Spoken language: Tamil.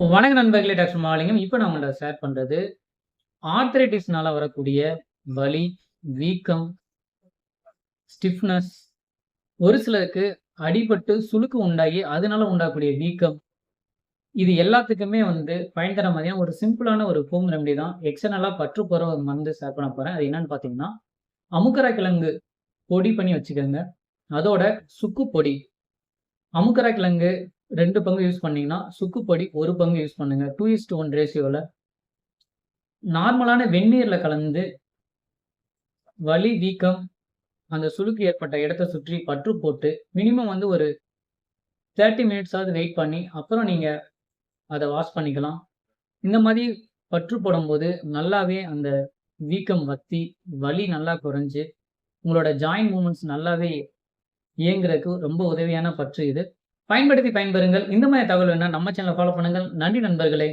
வணக்க நண்பர்களே டாக்டர் மாலிங்கம். இப்போ நான் உங்கள்ட்ட ஷேர் பண்ணுறது ஆர்த்ரைட்டிஸ்னால வரக்கூடிய வலி, வீக்கம், ஸ்டிஃப்னஸ், ஒரு சிலருக்கு அடிபட்டு சுழுக்கு உண்டாகி, அதனால உண்டாகக்கூடிய வீக்கம். இது எல்லாத்துக்குமே வந்து பயன் தர மாதிரியான ஒரு சிம்பிளான ஒரு ஹோம் ரெமெடி தான். எக்ஸ்டர்னலாக பற்று போகிற ஒரு மருந்து ஷேர் பண்ண போகிறேன் அது என்னன்னு பார்த்தீங்கன்னா, அமுக்கர கிழங்கு பொடி பண்ணி வச்சுக்கோங்க அதோட சுக்கு பொடி. அமுக்கரா கிழங்கு ரெண்டு பங்கு யூஸ் பண்ணீங்கன்னா, சுக்குப்பொடி ஒரு பங்கு யூஸ் பண்ணுங்க. 2:1 ரேஷியோல. நார்மலான வெந்நீரில் கலந்து வலி, வீக்கம், அந்த சுழுக்கு ஏற்பட்ட இடத்த சுற்றி பற்று போட்டு, மினிமம் வந்து ஒரு 30 மினிட்ஸாவது வெயிட் பண்ணி, அப்புறம் நீங்கள் அதை வாஷ் பண்ணிக்கலாம். இந்த மாதிரி பற்று போடும்போது, நல்லாவே அந்த வீக்கம் வத்தி, வலி நல்லா குறைஞ்சி உங்களோட ஜாயின் மூமெண்ட்ஸ் நல்லாவே இயங்குறதுக்கு ரொம்ப உதவியான பற்று இது. பயன்படுத்தி பயன்பெறுங்கள். இந்த மாதிரி தகவல் வேணால் நம்ம சேனலை ஃபாலோ பண்ணுங்கள். நன்றி நண்பர்களே!